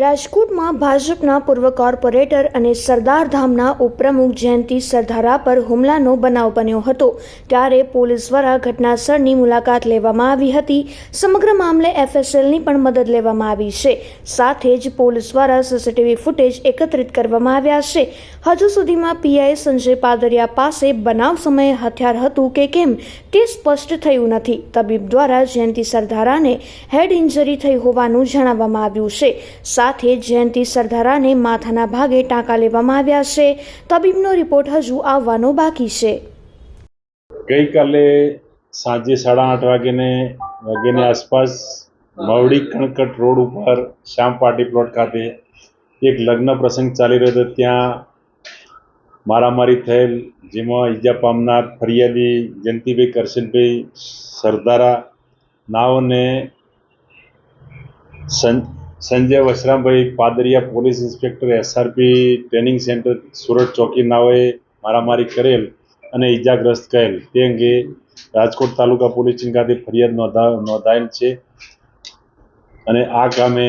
રાજકોટમાં ભાજપના પૂર્વ કોર્પોરેટર અને સરદાર ધામના ઉપપ્રમુખ જયંતિ સરધારા પર હુમલાનો બનાવ બન્યો હતો. ત્યારે પોલીસ દ્વારા ઘટનાસ્થળની મુલાકાત લેવામાં આવી હતી. સમગ્ર મામલે એફએસએલની પણ મદદ લેવામાં આવી છે. સાથે જ પોલીસ દ્વારા સીસીટીવી ફૂટેજ એકત્રિત કરવામાં આવ્યા છે. હજુ સુધીમાં પીઆઈ સંજય પાદરિયા પાસે બનાવ સમયે હથિયાર હતું કે કેમ તે સ્પષ્ટ થયું નથી. તબીબ દ્વારા જયંતિ સરધારાને હેડ ઇન્જરી થઈ હોવાનું જણાવવામાં આવ્યું છે. સાથે જયંતિ સરધારાને માથાના ભાગે ટાંકા લેવામાં આવ્યા છે. તબીબનો રિપોર્ટ હજુ આવવાનો બાકી છે. ગઈકાલે સાંજે સાડા આઠ વાગ્યાને વાગ્યાની આસપાસ મવડી કણકટ રોડ ઉપર શ્યામ પાર્ટી પ્લોટ ખાતે એક લગ્ન પ્રસંગ ચાલી રહ્યો હતો. ત્યાં મારામારી થયેલ, જેમાં ઈજા પામનાર ફરિયાદી જયંતિભાઈ કરશનભાઈ સરદારા નાઓને સં Sanjay Vasrambhai Padariya police inspector SRP training centre, Surat ચોકી નાઓએ મારામારી કરેલ અને ઈજાગ્રસ્ત કરેલ. તે અંગે રાજકોટ તાલુકા પોલીસ સ્ટેશન ફરિયાદ નોંધા, નોંધાયેલ છે. અને આ કામે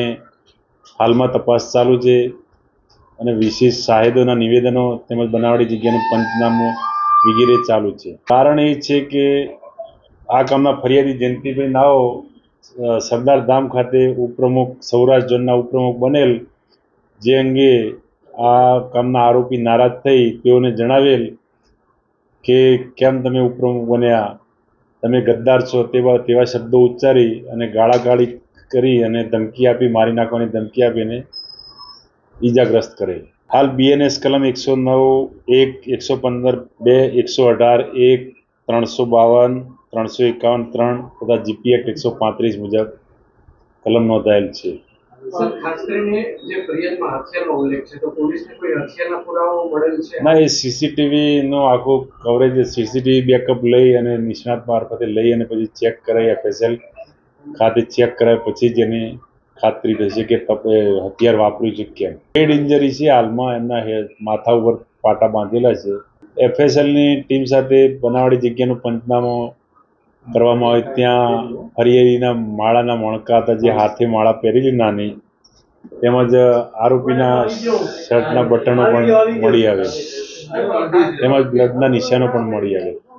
હાલમાં તપાસ ચાલુ છે અને વિશેષ સાહેદોના નિવેદનો તેમજ બનાવટી જગ્યાનું પંચનામું વગેરે ચાલુ છે. કારણ એ છે કે આ કામના ફરિયાદી જયંતિભાઈ નાઓ સરદાર ધામ ખાતે ઉપપ્રમુખ, સૌરાષ્ટ્ર ઝોનના ઉપપ્રમુખ બનેલ, જે અંગે આ કામના આરોપી નારાજ થઈ, તેઓને જણાવેલ કે કેમ તમે ઉપપ્રમુખ બન્યા? તમે ગદ્દાર છો, તેવા તેવા શબ્દો ઉચ્ચારી અને ગાળાગાળી કરી અને ધમકી આપી, મારી નાખવાની ધમકી આપીને ઈજાગ્રસ્ત કરે હાલ બીએનએસ કલમ એકસો નવ, એક, એકસો પંદર બે, એકસો અઢાર, એક, ત્રણસો બાવન ત્રણસો એકાવન ત્રણ તથા જીપી એક્ટ એકસો પાંત્રીસ મુજબ કલમ નોંધાયેલ છે. ના એ સીસીટીવીનો આખો કવરેજ સીસીટીવી બેકઅપ લઈ અને નિષ્ણાત મારફતે લઈ અને પછી ચેક કરાય એફએસએલ ખાતે ચેક કરાય પછી જ એની ખાતરી થશે કે હથિયાર વાપર્યું છે કેમ. હેડ ઇન્જરી છે હાલમાં એમના માથા ઉપર પાટા બાંધેલા છે. એફએસએલની ટીમ સાથે બનાવડી જગ્યાનું પંચનામું કરવામાં આવે ત્યાં હરિયરીના માળાના મણકા હતા, જે હાથે માળા પહેરેલી નાની. તેમજ આરોપીના શર્ટના બટનો પણ મળી આવે તેમજ બ્લડના નિશાનો પણ મળી આવે